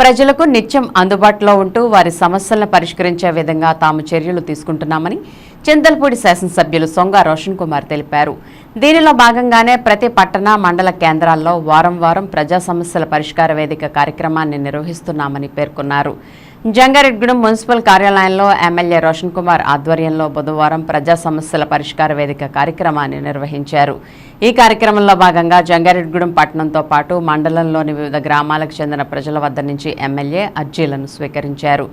ప్రజలకు నిత్యం అందుబాటులో ఉంటూ వారి సమస్యలను పరిష్కరించే విధంగా తాము చర్యలు తీసుకుంటున్నామని చింతలపూడి శాసనసభ్యులు సొంగ రోషన్ కుమార్ తెలిపారు. దీనిలో భాగంగానే ప్రతి పట్టణ మండల కేంద్రాల్లో వారం వారం ప్రజా సమస్యల పరిష్కార వేదిక కార్యక్రమాన్ని నిర్వహిస్తున్నామని పేర్కొన్నారు. జంగారెడ్గూడెం మున్సిపల్ కార్యాలయంలో ఎమ్మెల్యే రోషన్ కుమార్ ఆధ్వర్యంలో బుధవారం ప్రజా సమస్యల పరిష్కార వేదిక కార్యక్రమాన్ని నిర్వహించారు. ఈ కార్యక్రమంలో భాగంగా జంగారెడ్గూడెం పట్టణంతో పాటు మండలంలోని వివిధ గ్రామాలకు చెందిన ప్రజల వద్ద నుంచి ఎమ్మెల్యే అర్జీలను స్వీకరించారు.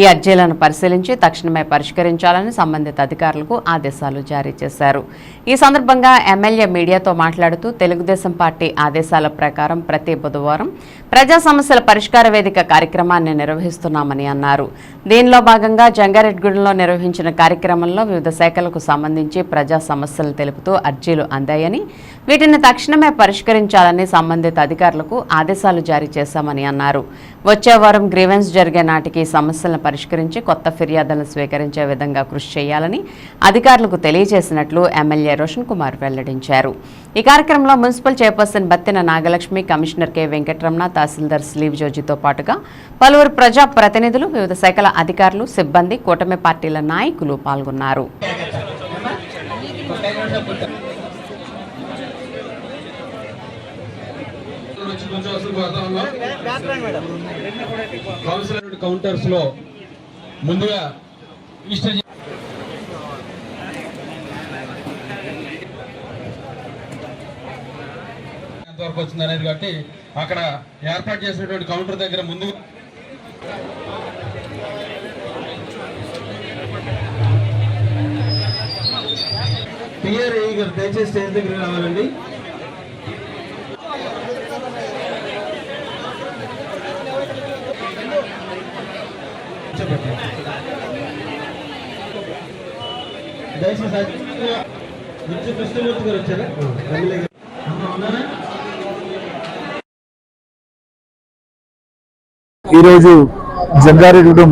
ఈ అర్జీలను పరిశీలించి తక్షణమే పరిష్కరించాలని సంబంధిత అధికారులకు ఆదేశాలు జారీ చేశారు. ఈ సందర్భంగా ఎమ్మెల్యే మీడియాతో మాట్లాడుతూ తెలుగుదేశం పార్టీ ఆదేశాల ప్రకారం ప్రతి బుధవారం ప్రజా సమస్యల పరిష్కార వేదిక కార్యక్రమాన్ని నిర్వహిస్తున్నామని అన్నారు. దీనిలో భాగంగా జంగారెడ్గూడెంలో నిర్వహించిన కార్యక్రమంలో వివిధ శాఖలకు సంబంధించి ప్రజా సమస్యలు తెలుపుతూ అర్జీలు అందాయని వీటిని తక్షణమే పరిష్కరించాలని సంబంధిత అధికారులకు ఆదేశాలు జారీ చేశామని అన్నారు. వచ్చే వారం గ్రీవెన్స్ జరిగే నాటికి సమస్యలను పరిష్కరించి కొత్త ఫిర్యాదులను స్వీకరించే విధంగా కృషి చేయాలని అధికారులకు తెలియజేసినట్లు ఎమ్మెల్యే రోషన్ కుమార్ వెల్లడించారు. ఈ కార్యక్రమంలో municipal chairperson Battina Nagalakshmi commissioner K Venkataramana tahsildar slew జోజితో పాటుగా పలువురు ప్రజా ప్రతినిధులు వివిధ శాఖల అధికారులు సిబ్బంది కూటమి పార్టీల నాయకులు పాల్గొన్నారు. కౌంటర్స్లో ముందుగా ఎంతవరకు వచ్చింది అనేది కాబట్టి అక్కడ ఏర్పాటు చేసినటువంటి కౌంటర్ దగ్గర ముందుగా పిఆర్ఏ గారు దయచేసి స్టేజ్ దగ్గర రావాలండి. దయచేసి అతిథిగా కృష్ణమూర్తి గారు వచ్చారా? ఉన్నారా? ఈరోజు జంగారెడ్డి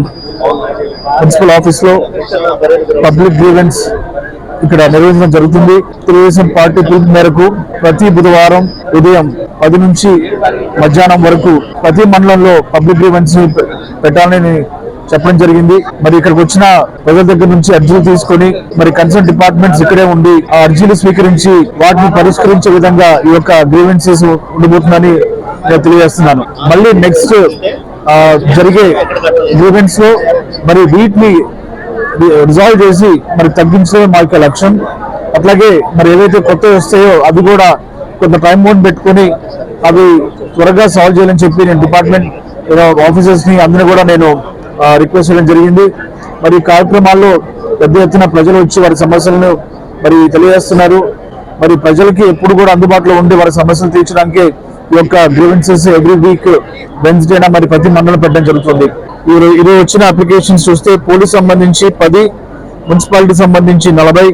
మున్సిపల్ ఆఫీస్లో పబ్లిక్ గ్రీవెన్స్ ఇక్కడ నిర్వహించడం జరుగుతుంది. తెలుగుదేశం పార్టీ పిలుపు మేరకు ప్రతి బుధవారం ఉదయం పది నుంచి మధ్యాహ్నం వరకు ప్రతి మండలంలో పబ్లిక్ గ్రీవెన్స్ పెట్టాలని చెప్పడం జరిగింది. మరి ఇక్కడికి వచ్చిన ప్రజల దగ్గర నుంచి అర్జీలు తీసుకొని మరి కన్సర్న్ డిపార్ట్మెంట్స్ ఇక్కడే ఉండి ఆ అర్జీలు స్వీకరించి వాటిని పరిష్కరించే విధంగా ఈ యొక్క గ్రీవెన్సెస్ ఉండబోతుందని నేను తెలియజేస్తున్నాను. మళ్ళీ నెక్స్ట్ జరిగే గ్రీవెన్స్లో మరి వీటిని రిజాల్వ్ చేసి మరి తగ్గించడమే మా యొక్క లక్ష్యం. అట్లాగే మరి ఏవైతే కొత్త వస్తాయో అవి కూడా కొంత టైం బౌండ్ పెట్టుకొని అవి త్వరగా సాల్వ్ చేయాలని చెప్పి నేను డిపార్ట్మెంట్ ఆఫీసర్స్ని అందరినీ కూడా నేను రిక్వెస్ట్ చేయడం జరిగింది. మరి కార్యక్రమాల్లో పెద్ద ఎత్తున ప్రజలు వచ్చి వారి సమస్యలను మరి తెలియజేస్తున్నారు. మరి ప్రజలకి ఎప్పుడు కూడా అందుబాటులో ఉండి వారి సమస్యలు తీర్చడానికి యొక్క గ్రీవెన్సెస్ ఎవ్రీ వీక్ వెన్స్డేనా మరి ప్రతి మండలం పెట్టడం జరుగుతుంది. ఈ వచ్చిన అప్లికేషన్స్ చూస్తే పోలీస్ సంబంధించి పది మున్సిపాలిటీ సంబంధించి నలభై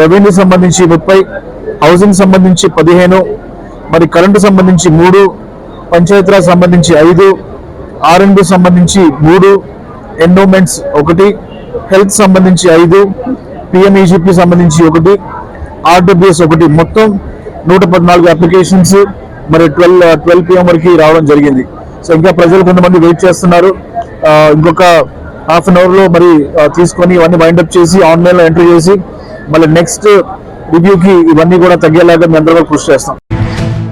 రెవెన్యూ సంబంధించి ముప్పై హౌసింగ్ సంబంధించి పదిహేను మరి కరెంటు సంబంధించి మూడు పంచాయతీరాజ్ సంబంధించి ఐదు ఆర్ఎండ్బి సంబంధించి మూడు ఎండోమెంట్స్ ఒకటి హెల్త్ సంబంధించి ఐదు పిఎంఈజీపీ సంబంధించి ఒకటి ఆర్డబ్ల్యూఎస్ ఒకటి. మొత్తం నూట పద్నాలుగు అప్లికేషన్స్ మరి ట్వెల్వ్ ట్వెల్వ్ పిఎం వరకు రావడం జరిగింది. సో ఇంకా ప్రజలు కొంతమంది వెయిట్ చేస్తున్నారు. Uh, ఇంకొక హాఫ్ అన్ అవర్లో మరి uh, తీసుకొని ఇవన్నీ వైండప్ చేసి ఆన్లైన్లో ఎంటర్ ఎంట్రీ చేసి మళ్ళీ నెక్స్ట్ రివ్యూకి ఇవన్నీ కూడా తగ్గేలాగా మేము అందరూ కృషి చేస్తాం.